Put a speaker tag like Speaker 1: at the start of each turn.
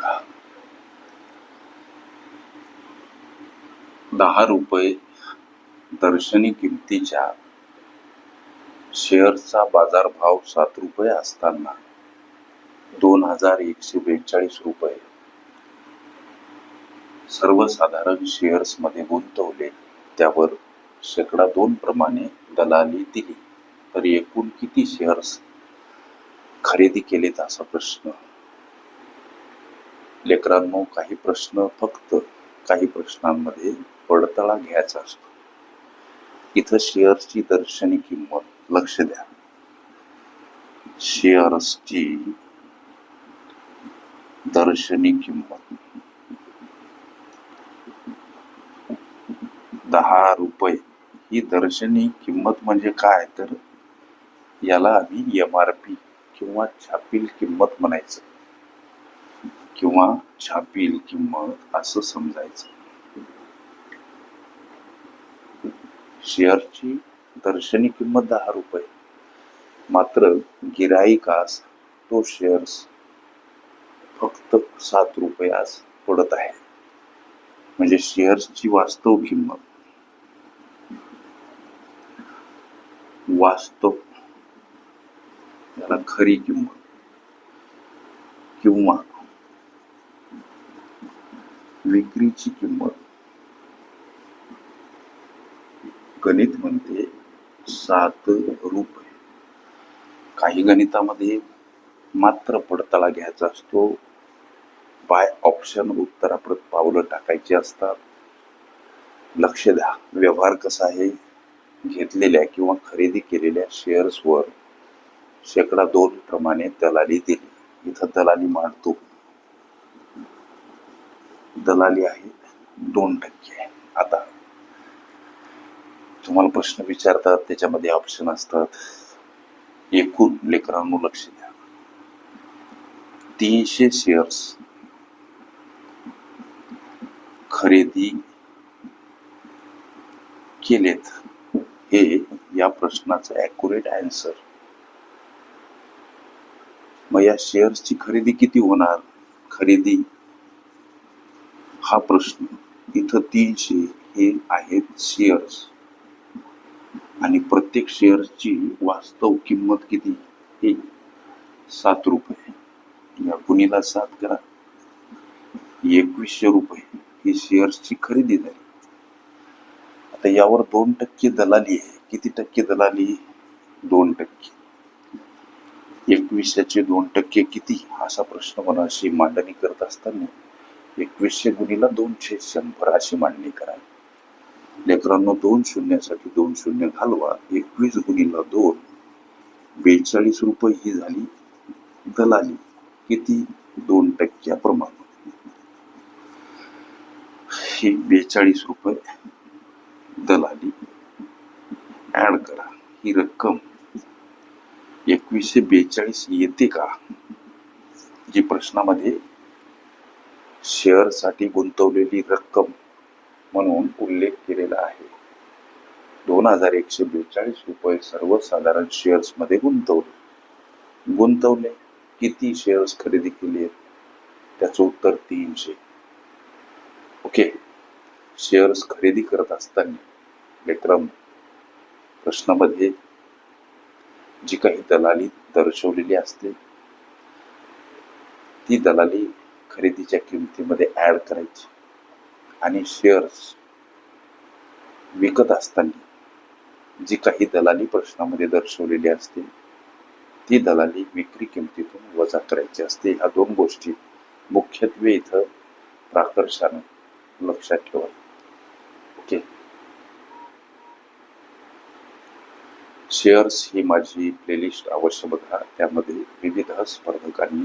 Speaker 1: बघा. दहा रुपये दर्शनी किमतीच्या शेअरचा बाजारभाव सात रुपये असताना दोन हजार एकशे बेचाळीस रुपये सर्वसाधारण शेअर्समध्ये गुंतवले. त्यावर शेकडा दोन प्रमाणे दलाली दिली. तर एकूण किती शेअर्स खरेदी केलेत असा प्रश्न. लेकरांनो काही प्रश्न फक्त काही प्रश्नांमध्ये पडताळा घ्यायचा असतो. इथं शेअर्सची दर्शनी किंमत लक्ष द्या. शेअर्सची दर्शनी किंमत दहा रुपये. ही दर्शनी किंमत म्हणजे काय? तर याला आम्ही एम आर पी किंवा छापील किंमत म्हणायचं. किंवा छापील किंमत असं समजायचं. शेअरची दर्शनी किंमत दहा रुपये. मात्र गिराईकास तो शेअर्स फक्त सात रुपयास पडत आहे. म्हणजे शेअर्सची वास्तव किंमत. वास्तव. याला खरी किंमत. किंवा विक्रीची किंमत. गणित म्हणते सात रुपये काही गणितामध्ये मात्र पडताळा घ्यायचा असतो. बाय ऑप्शन उत्तराप्रत पावलं टाकायची असतात. लक्ष द्या व्यवहार कसा आहे? घेतलेल्या किंवा खरेदी केलेल्या शेअर्सवर शेकडा दोन प्रमाणे दलाली दिली. इथं दलाली मांडतो. दलाली आहे दोन टक्के आता तुम्हाला प्रश्न विचारतात त्याच्यामध्ये ऑप्शन असतात. एकूण लेकरांनो लक्ष द्या. तीनशे शेअर्स खरेदी केलेत. हे या प्रश्नाचं ॲक्युरेट आन्सर मग या शेअर्सची खरेदी किती होणार? खरेदी हा प्रश्न इथं तीनशे हे आहेत शेअर्स. आणि प्रत्येक शेअर्सची वास्तव किंमत किती? हे सात रुपये. या गुणीला सात करा. एकवीसशे रुपये ही शेअर्सची खरेदी झाली. आता यावर दोन टक्के दलाली आहे. किती टक्के दलाली? दोन टक्के. एकवीसशेचे दोन टक्के किती? असा प्रश्न मला अशी मांडणी करत असताना एकवीसशे गुणीला दोनशे शंभर अशी मांडणी करा लेकरांनो दोन शून्यासाठी दोन शून्य घालवा एकवीस गुणीला दोन. बेचाळीस रुपये ही झाली दलाली. किती? दोन टक्क्याप्रमाणे ही बेचाळीस रुपये दलाली. ऍड करा ही रक्कम. एकवीसशे बेचाळीस येते का? जी प्रश्नामध्ये शेअरसाठी गुंतवलेली रक्कम म्हणून उल्लेख केलेला आहे. दोन हजार एकशे बेचाळीस रुपये सर्वसाधारण शेअर्समध्ये गुंतवले. गुंतवले किती शेअर्स खरेदी केली आहेत? त्याचं उत्तर तीनशे. ओके. शेअर्स खरेदी करत असताना विक्रम प्रश्नामध्ये जी काही दलाली दर्शवलेली असते ती दलाली खरेदीच्या किमतीमध्ये ॲड करायची. आणि शेअर्स विकत असताना जी काही दलाली प्रश्नामध्ये दर्शवलेली असते ती दलाली विक्री किमतीतून वजा करायची असते. ह्या दोन गोष्टी मुख्यत्वे इथं प्राकर्षानं लक्षात ठेवा. ओके. शेअर्स ही माझी प्लेलिस्ट अवश्य बघा. त्यामध्ये विविध स्पर्धकांनी